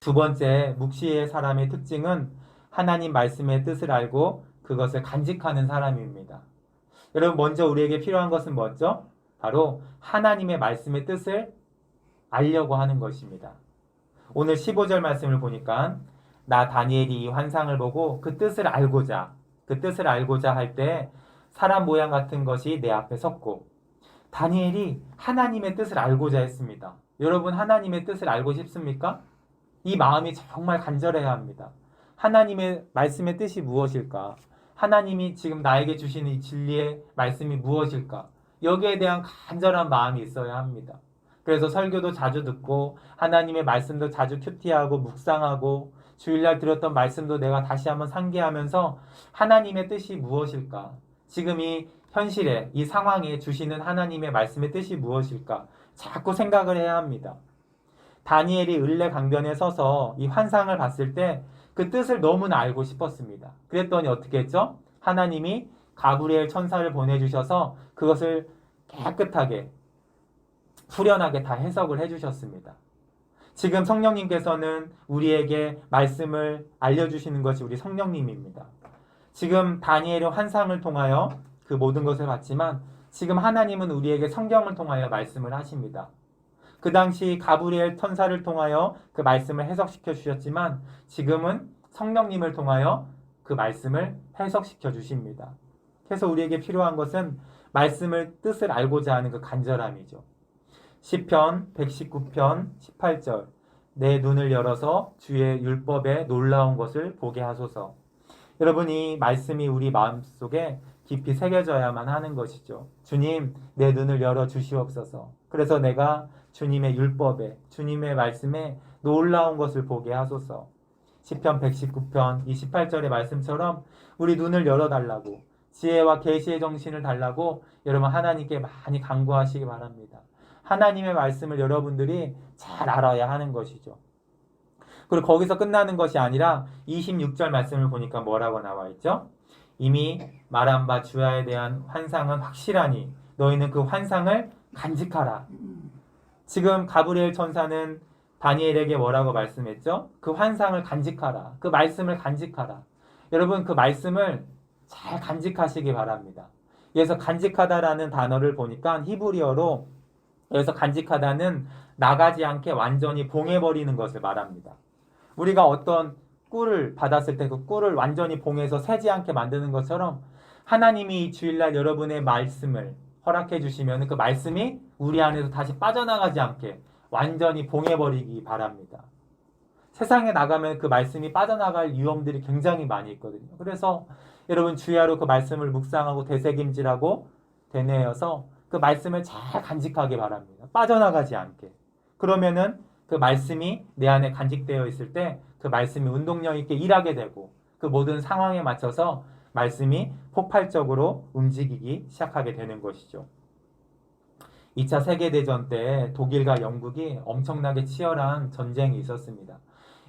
두 번째, 묵시의 사람의 특징은 하나님 말씀의 뜻을 알고 그것을 간직하는 사람입니다. 여러분, 먼저 우리에게 필요한 것은 뭐죠? 바로 하나님의 말씀의 뜻을 알려고 하는 것입니다. 오늘 15절 말씀을 보니까 나 다니엘이 이 환상을 보고 그 뜻을 알고자 그 뜻을 알고자 할 때 사람 모양 같은 것이 내 앞에 섰고 다니엘이 하나님의 뜻을 알고자 했습니다. 여러분 하나님의 뜻을 알고 싶습니까? 이 마음이 정말 간절해야 합니다. 하나님의 말씀의 뜻이 무엇일까? 하나님이 지금 나에게 주시는 이 진리의 말씀이 무엇일까? 여기에 대한 간절한 마음이 있어야 합니다. 그래서 설교도 자주 듣고 하나님의 말씀도 자주 큐티하고 묵상하고 주일날 들었던 말씀도 내가 다시 한번 상기하면서 하나님의 뜻이 무엇일까? 지금 이 현실에 이 상황에 주시는 하나님의 말씀의 뜻이 무엇일까? 자꾸 생각을 해야 합니다. 다니엘이 을레 강변에 서서 이 환상을 봤을 때 그 뜻을 너무나 알고 싶었습니다. 그랬더니 어떻게 했죠? 하나님이 가브리엘 천사를 보내주셔서 그것을 깨끗하게 후련하게 다 해석을 해주셨습니다. 지금 성령님께서는 우리에게 말씀을 알려주시는 것이 우리 성령님입니다. 지금 다니엘의 환상을 통하여 그 모든 것을 봤지만 지금 하나님은 우리에게 성경을 통하여 말씀을 하십니다. 그 당시 가브리엘 천사를 통하여 그 말씀을 해석시켜 주셨지만 지금은 성령님을 통하여 그 말씀을 해석시켜 주십니다. 그래서 우리에게 필요한 것은 말씀을 뜻을 알고자 하는 그 간절함이죠. 시편 119편 18절 내 눈을 열어서 주의 율법에 놀라운 것을 보게 하소서. 여러분 이 말씀이 우리 마음속에 깊이 새겨져야만 하는 것이죠. 주님 내 눈을 열어 주시옵소서. 그래서 내가 주님의 율법에 주님의 말씀에 놀라운 것을 보게 하소서. 시편 119편 28절의 말씀처럼 우리 눈을 열어 달라고 지혜와 계시의 정신을 달라고 여러분 하나님께 많이 간구하시기 바랍니다. 하나님의 말씀을 여러분들이 잘 알아야 하는 것이죠. 그리고 거기서 끝나는 것이 아니라 26절 말씀을 보니까 뭐라고 나와 있죠? 이미 말한 바 주야에 대한 환상은 확실하니 너희는 그 환상을 간직하라. 지금 가브리엘 천사는 다니엘에게 뭐라고 말씀했죠? 그 환상을 간직하라. 그 말씀을 간직하라. 여러분 그 말씀을 잘 간직하시기 바랍니다. 여기서 간직하다라는 단어를 보니까 히브리어로 여기서 간직하다는 나가지 않게 완전히 봉해버리는 것을 말합니다. 우리가 어떤 꿀을 받았을 때 그 꿀을 완전히 봉해서 새지 않게 만드는 것처럼 하나님이 이 주일날 여러분의 말씀을 허락해 주시면 그 말씀이 우리 안에서 다시 빠져나가지 않게 완전히 봉해버리기 바랍니다. 세상에 나가면 그 말씀이 빠져나갈 위험들이 굉장히 많이 있거든요. 그래서 여러분 주야로 그 말씀을 묵상하고 되새김질하고 되뇌어서 그 말씀을 잘 간직하기 바랍니다. 빠져나가지 않게. 그러면은 그 말씀이 내 안에 간직되어 있을 때 그 말씀이 운동력 있게 일하게 되고 그 모든 상황에 맞춰서 말씀이 폭발적으로 움직이기 시작하게 되는 것이죠. 2차 세계대전 때 독일과 영국이 엄청나게 치열한 전쟁이 있었습니다.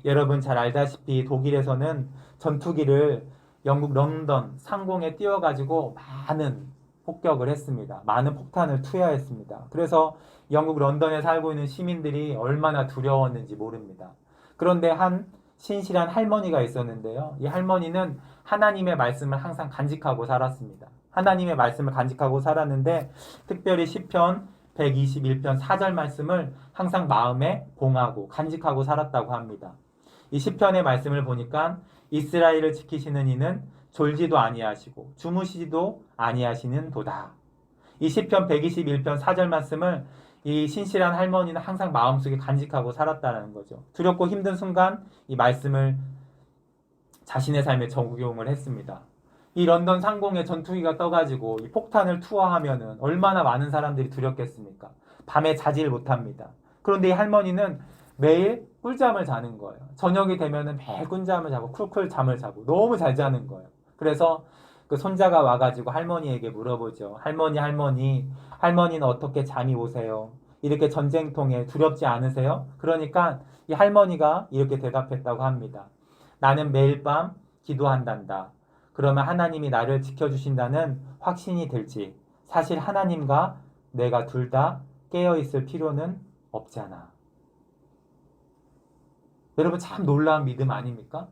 여러분 잘 알다시피 독일에서는 전투기를 영국 런던 상공에 띄워가지고 많은 폭격을 했습니다. 많은 폭탄을 투여했습니다. 그래서 영국 런던에 살고 있는 시민들이 얼마나 두려웠는지 모릅니다. 그런데 한 신실한 할머니가 있었는데요. 이 할머니는 하나님의 말씀을 항상 간직하고 살았습니다. 하나님의 말씀을 간직하고 살았는데 특별히 시편 121편 4절 말씀을 항상 마음에 봉하고 간직하고 살았다고 합니다. 이 시편의 말씀을 보니까 이스라엘을 지키시는 이는 졸지도 아니하시고 주무시지도 아니하시는 도다. 이 시편 121편 4절 말씀을 이 신실한 할머니는 항상 마음속에 간직하고 살았다는 거죠. 두렵고 힘든 순간 이 말씀을 자신의 삶에 적용을 했습니다. 이 런던 상공에 전투기가 떠가지고 이 폭탄을 투하하면은 얼마나 많은 사람들이 두렵겠습니까? 밤에 자질 못합니다. 그런데 이 할머니는 매일 꿀잠을 자는 거예요. 저녁이 되면은 매일 꿀잠을 자고 쿨쿨 잠을 자고 너무 잘 자는 거예요. 그래서 그 손자가 와가지고 할머니에게 물어보죠. 할머니, 할머니, 할머니는 어떻게 잠이 오세요? 이렇게 전쟁통에 두렵지 않으세요? 그러니까 이 할머니가 이렇게 대답했다고 합니다. 나는 매일 밤 기도한단다. 그러면 하나님이 나를 지켜주신다는 확신이 들지. 사실 하나님과 내가 둘 다 깨어있을 필요는 없잖아. 여러분 참 놀라운 믿음 아닙니까?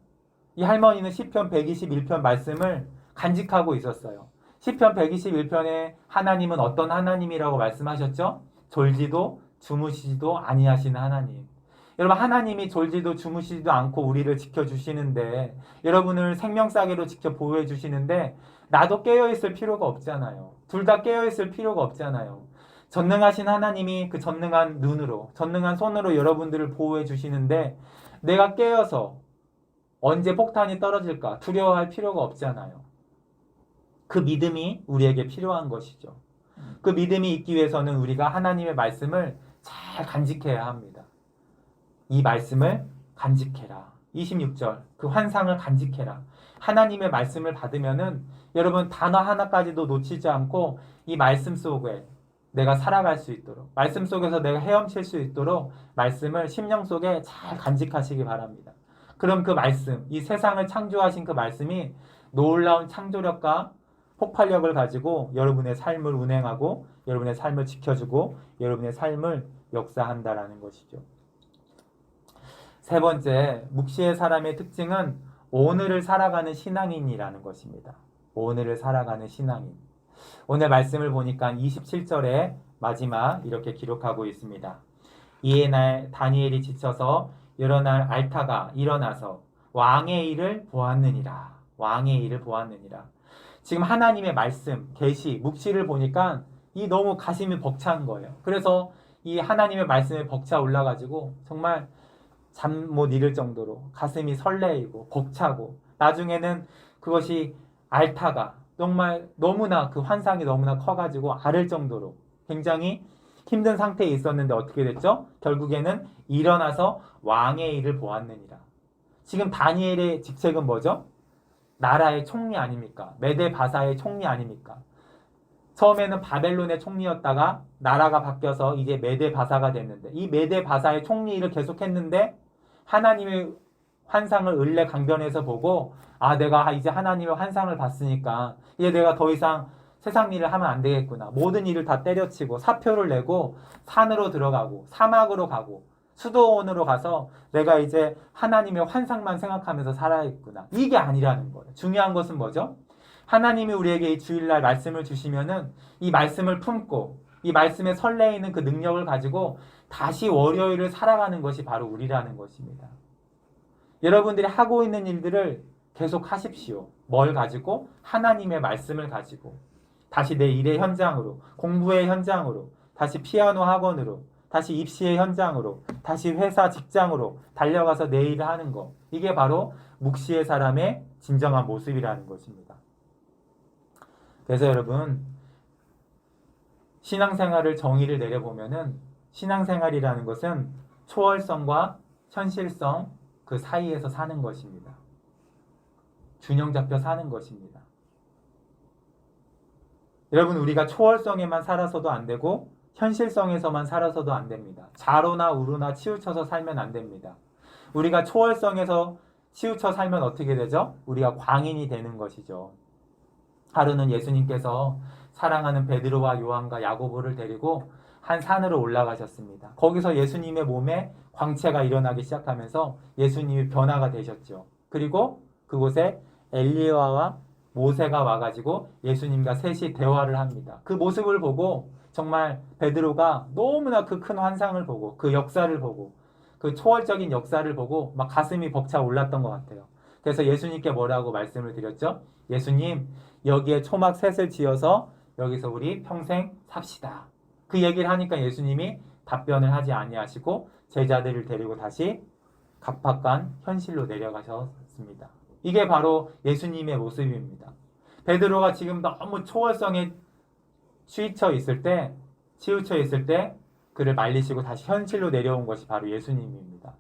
이 할머니는 시편 121편 말씀을 간직하고 있었어요. 시편 121편에 하나님은 어떤 하나님이라고 말씀하셨죠? 졸지도 주무시지도 아니하시는 하나님. 여러분 하나님이 졸지도 주무시지도 않고 우리를 지켜주시는데 여러분을 생명싸개로 지켜 보호해 주시는데 나도 깨어 있을 필요가 없잖아요. 둘 다 깨어 있을 필요가 없잖아요. 전능하신 하나님이 그 전능한 눈으로 전능한 손으로 여러분들을 보호해 주시는데 내가 깨어서 언제 폭탄이 떨어질까 두려워할 필요가 없잖아요. 그 믿음이 우리에게 필요한 것이죠. 그 믿음이 있기 위해서는 우리가 하나님의 말씀을 잘 간직해야 합니다. 이 말씀을 간직해라. 26절. 그 환상을 간직해라. 하나님의 말씀을 받으면은 여러분 단어 하나까지도 놓치지 않고 이 말씀 속에 내가 살아갈 수 있도록 말씀 속에서 내가 헤엄칠 수 있도록 말씀을 심령 속에 잘 간직하시기 바랍니다. 그럼 그 말씀, 이 세상을 창조하신 그 말씀이 놀라운 창조력과 폭발력을 가지고 여러분의 삶을 운행하고 여러분의 삶을 지켜주고 여러분의 삶을 역사한다라는 것이죠. 세 번째, 묵시의 사람의 특징은 오늘을 살아가는 신앙인이라는 것입니다. 오늘을 살아가는 신앙인. 오늘 말씀을 보니까 27절에 마지막 이렇게 기록하고 있습니다. 이에 날 다니엘이 지쳐서 여러 날 알타가 일어나서 왕의 일을 보았느니라. 왕의 일을 보았느니라. 지금 하나님의 말씀, 계시, 묵시를 보니까 이 너무 가슴이 벅찬 거예요. 그래서 이 하나님의 말씀에 벅차 올라가지고 정말 잠 못 이룰 정도로 가슴이 설레이고 벅차고 나중에는 그것이 알타가 정말 너무나 그 환상이 너무나 커가지고 앓을 정도로 굉장히 힘든 상태에 있었는데 어떻게 됐죠? 결국에는 일어나서 왕의 일을 보았느니라. 지금 다니엘의 직책은 뭐죠? 나라의 총리 아닙니까? 메데 바사의 총리 아닙니까? 처음에는 바벨론의 총리였다가 나라가 바뀌어서 이제 메데 바사가 됐는데 이 메데 바사의 총리 일을 계속했는데 하나님의 환상을 을레 강변에서 보고 아 내가 이제 하나님의 환상을 봤으니까 이제 내가 더 이상 세상 일을 하면 안 되겠구나. 모든 일을 다 때려치고 사표를 내고 산으로 들어가고 사막으로 가고 수도원으로 가서 내가 이제 하나님의 환상만 생각하면서 살아있구나. 이게 아니라는 거예요. 중요한 것은 뭐죠? 하나님이 우리에게 이 주일날 말씀을 주시면은 이 말씀을 품고 이 말씀에 설레이는 그 능력을 가지고 다시 월요일을 살아가는 것이 바로 우리라는 것입니다. 여러분들이 하고 있는 일들을 계속 하십시오. 뭘 가지고? 하나님의 말씀을 가지고. 다시 내 일의 현장으로, 공부의 현장으로, 다시 피아노 학원으로, 다시 입시의 현장으로, 다시 회사 직장으로 달려가서 내 일을 하는 것. 이게 바로 묵시의 사람의 진정한 모습이라는 것입니다. 그래서 여러분, 신앙생활을 정의를 내려보면은 신앙생활이라는 것은 초월성과 현실성 그 사이에서 사는 것입니다. 균형 잡혀 사는 것입니다. 여러분, 우리가 초월성에만 살아서도 안 되고, 현실성에서만 살아서도 안 됩니다. 좌로나 우로나 치우쳐서 살면 안 됩니다. 우리가 초월성에서 치우쳐 살면 어떻게 되죠? 우리가 광인이 되는 것이죠. 하루는 예수님께서 사랑하는 베드로와 요한과 야고보를 데리고 한 산으로 올라가셨습니다. 거기서 예수님의 몸에 광채가 일어나기 시작하면서 예수님이 변화가 되셨죠. 그리고 그곳에 엘리야와 모세가 와가지고 예수님과 셋이 대화를 합니다. 그 모습을 보고 정말 베드로가 너무나 그 큰 환상을 보고 그 역사를 보고 그 초월적인 역사를 보고 막 가슴이 벅차 올랐던 것 같아요. 그래서 예수님께 뭐라고 말씀을 드렸죠? 예수님 여기에 초막 셋을 지어서 여기서 우리 평생 삽시다. 그 얘기를 하니까 예수님이 답변을 하지 아니하시고 제자들을 데리고 다시 각박한 현실로 내려가셨습니다. 이게 바로 예수님의 모습입니다. 베드로가 지금 너무 초월성에 치우쳐 있을 때, 치우쳐 있을 때 그를 말리시고 다시 현실로 내려온 것이 바로 예수님입니다.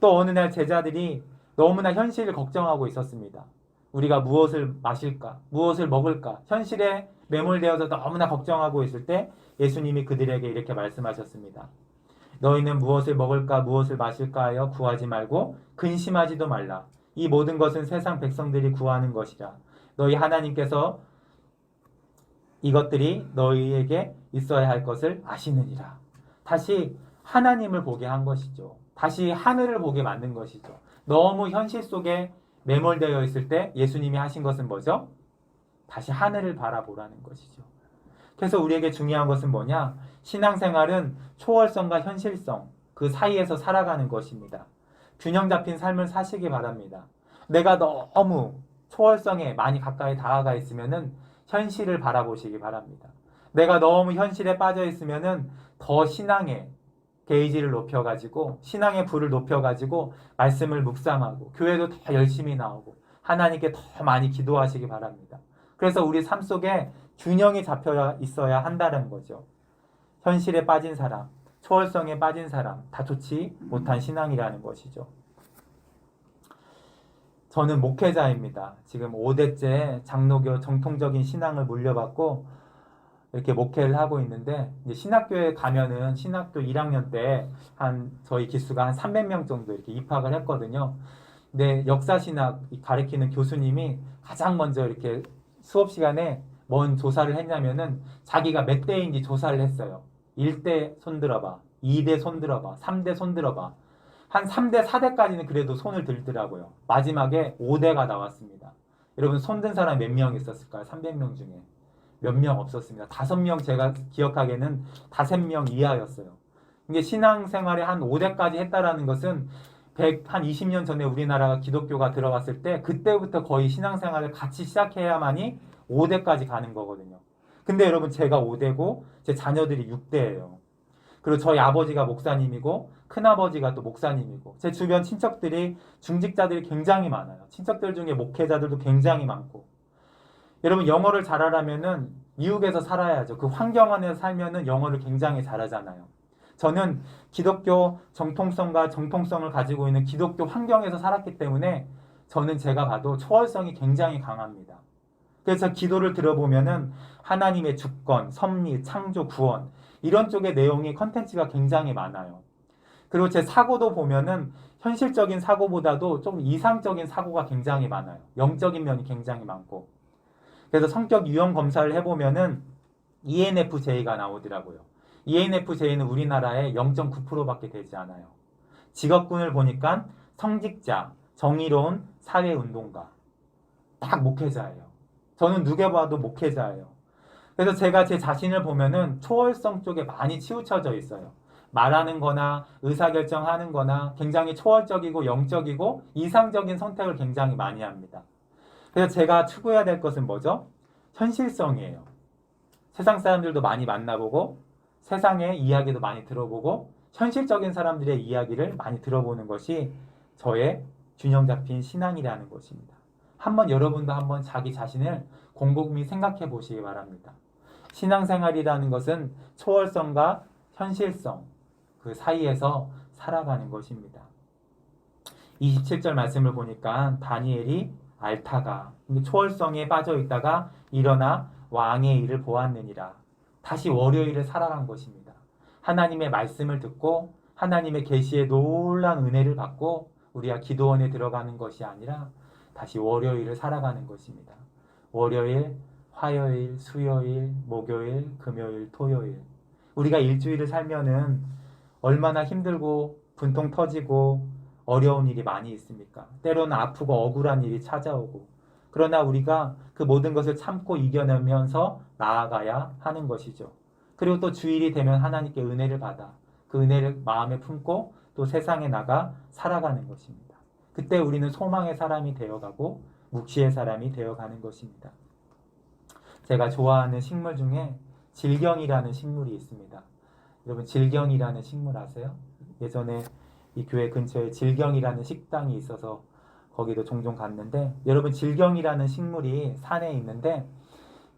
또 어느 날 제자들이 너무나 현실을 걱정하고 있었습니다. 우리가 무엇을 마실까? 무엇을 먹을까? 현실에 매몰되어서 너무나 걱정하고 있을 때 예수님이 그들에게 이렇게 말씀하셨습니다. 너희는 무엇을 먹을까, 무엇을 마실까 하여 구하지 말고 근심하지도 말라. 이 모든 것은 세상 백성들이 구하는 것이라. 너희 하나님께서 이것들이 너희에게 있어야 할 것을 아시느니라. 다시 하나님을 보게 한 것이죠. 다시 하늘을 보게 만든 것이죠. 너무 현실 속에 매몰되어 있을 때 예수님이 하신 것은 뭐죠? 다시 하늘을 바라보라는 것이죠. 그래서 우리에게 중요한 것은 뭐냐? 신앙생활은 초월성과 현실성 그 사이에서 살아가는 것입니다. 균형 잡힌 삶을 사시기 바랍니다. 내가 너무 초월성에 많이 가까이 다가가 있으면은 현실을 바라보시기 바랍니다. 내가 너무 현실에 빠져 있으면은 더 신앙에 게이지를 높여가지고 신앙의 불을 높여가지고 말씀을 묵상하고 교회도 더 열심히 나오고 하나님께 더 많이 기도하시기 바랍니다. 그래서 우리 삶 속에 균형이 잡혀 있어야 한다는 거죠. 현실에 빠진 사람, 초월성에 빠진 사람 다 좋지 못한 신앙이라는 것이죠. 저는 목회자입니다. 지금 5대째 장로교 정통적인 신앙을 물려받고 이렇게 목회를 하고 있는데 이제 신학교에 가면은 신학교 1학년 때 한 저희 기수가 한 300명 정도 이렇게 입학을 했거든요. 근데 역사 신학 가르치는 교수님이 가장 먼저 이렇게 수업 시간에 뭔 조사를 했냐면은 자기가 몇 대인지 조사를 했어요. 1대 손 들어봐. 2대 손 들어봐. 3대 손 들어봐. 한 3대, 4대까지는 그래도 손을 들더라고요. 마지막에 5대가 나왔습니다. 여러분 손든 사람 몇 명 있었을까요? 300명 중에. 몇 명 없었습니다. 5명 제가 기억하기에는 5명 이하였어요. 이게 신앙생활에 한 5대까지 했다라는 것은 100, 한 20년 전에 우리나라가 기독교가 들어왔을 때 그때부터 거의 신앙생활을 같이 시작해야만이 5대까지 가는 거거든요. 근데 여러분 제가 5대고 제 자녀들이 6대예요. 그리고 저희 아버지가 목사님이고 큰아버지가 또 목사님이고 제 주변 친척들이 중직자들이 굉장히 많아요. 친척들 중에 목회자들도 굉장히 많고 여러분 영어를 잘하려면은 미국에서 살아야죠. 그 환경 안에서 살면은 영어를 굉장히 잘하잖아요. 저는 기독교 정통성과 정통성을 가지고 있는 기독교 환경에서 살았기 때문에 저는 제가 봐도 초월성이 굉장히 강합니다. 그래서 기도를 들어보면은 하나님의 주권, 섭리, 창조, 구원 이런 쪽의 내용이 컨텐츠가 굉장히 많아요. 그리고 제 사고도 보면은 현실적인 사고보다도 좀 이상적인 사고가 굉장히 많아요. 영적인 면이 굉장히 많고. 그래서 성격 유형 검사를 해보면은 ENFJ가 나오더라고요. ENFJ는 우리나라에 0.9%밖에 되지 않아요. 직업군을 보니까 성직자, 정의로운 사회운동가, 딱 목회자예요. 저는 누가 봐도 목회자예요. 그래서 제가 제 자신을 보면은 초월성 쪽에 많이 치우쳐져 있어요. 말하는 거나 의사결정하는 거나 굉장히 초월적이고 영적이고 이상적인 선택을 굉장히 많이 합니다. 그래서 제가 추구해야 될 것은 뭐죠? 현실성이에요. 세상 사람들도 많이 만나보고 세상의 이야기도 많이 들어보고 현실적인 사람들의 이야기를 많이 들어보는 것이 저의 균형 잡힌 신앙이라는 것입니다. 한번 여러분도 한번 자기 자신을 곰곰이 생각해 보시기 바랍니다. 신앙생활이라는 것은 초월성과 현실성 그 사이에서 살아가는 것입니다. 27절 말씀을 보니까 다니엘이 알타가 초월성에 빠져 있다가 일어나 왕의 일을 보았느니라. 다시 월요일을 살아간 것입니다. 하나님의 말씀을 듣고 하나님의 계시의 놀란 은혜를 받고 우리가 기도원에 들어가는 것이 아니라 다시 월요일을 살아가는 것입니다. 월요일, 화요일, 수요일, 목요일, 금요일, 토요일. 우리가 일주일을 살면은 얼마나 힘들고 분통 터지고 어려운 일이 많이 있습니까? 때로는 아프고 억울한 일이 찾아오고. 그러나 우리가 그 모든 것을 참고 이겨내면서 나아가야 하는 것이죠. 그리고 또 주일이 되면 하나님께 은혜를 받아 그 은혜를 마음에 품고 또 세상에 나가 살아가는 것입니다. 그때 우리는 소망의 사람이 되어가고 묵시의 사람이 되어가는 것입니다. 제가 좋아하는 식물 중에 질경이라는 식물이 있습니다. 여러분 질경이라는 식물 아세요? 예전에 이 교회 근처에 질경이라는 식당이 있어서 거기도 종종 갔는데 여러분 질경이라는 식물이 산에 있는데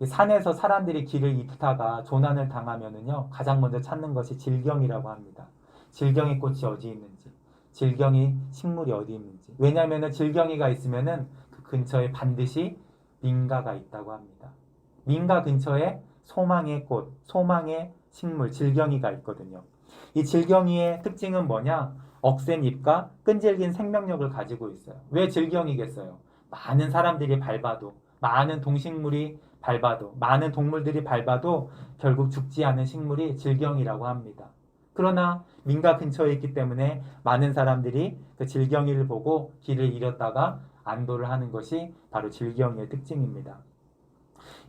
이 산에서 사람들이 길을 잇다가 조난을 당하면은요 가장 먼저 찾는 것이 질경이라고 합니다. 질경이 꽃이 어디 있는지, 질경이 식물이 어디 있는지. 왜냐하면은 질경이가 있으면은 그 근처에 반드시 민가가 있다고 합니다. 민가 근처에 소망의 꽃, 소망의 식물, 질경이가 있거든요. 이 질경이의 특징은 뭐냐? 억센 잎과 끈질긴 생명력을 가지고 있어요. 왜 질경이겠어요? 많은 사람들이 밟아도, 많은 동식물이 밟아도, 많은 동물들이 밟아도 결국 죽지 않은 식물이 질경이라고 합니다. 그러나 민가 근처에 있기 때문에 많은 사람들이 그 질경이를 보고 길을 잃었다가 안도를 하는 것이 바로 질경이의 특징입니다.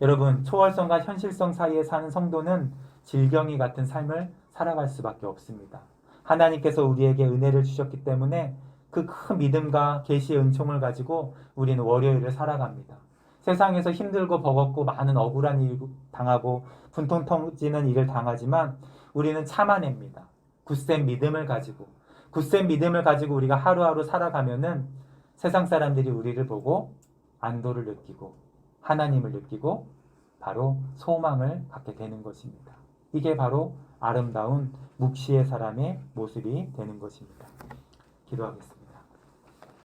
여러분, 초월성과 현실성 사이에 사는 성도는 질경이 같은 삶을 살아갈 수밖에 없습니다. 하나님께서 우리에게 은혜를 주셨기 때문에 그 큰 믿음과 계시의 은총을 가지고 우리는 월요일을 살아갑니다. 세상에서 힘들고 버겁고 많은 억울한 일 당하고 분통 터지는 일을 당하지만 우리는 참아냅니다. 굳센 믿음을 가지고 굳센 믿음을 가지고 우리가 하루하루 살아가면은 세상 사람들이 우리를 보고 안도를 느끼고 하나님을 느끼고 바로 소망을 갖게 되는 것입니다. 이게 바로 아름다운 묵시의 사람의 모습이 되는 것입니다. 기도하겠습니다.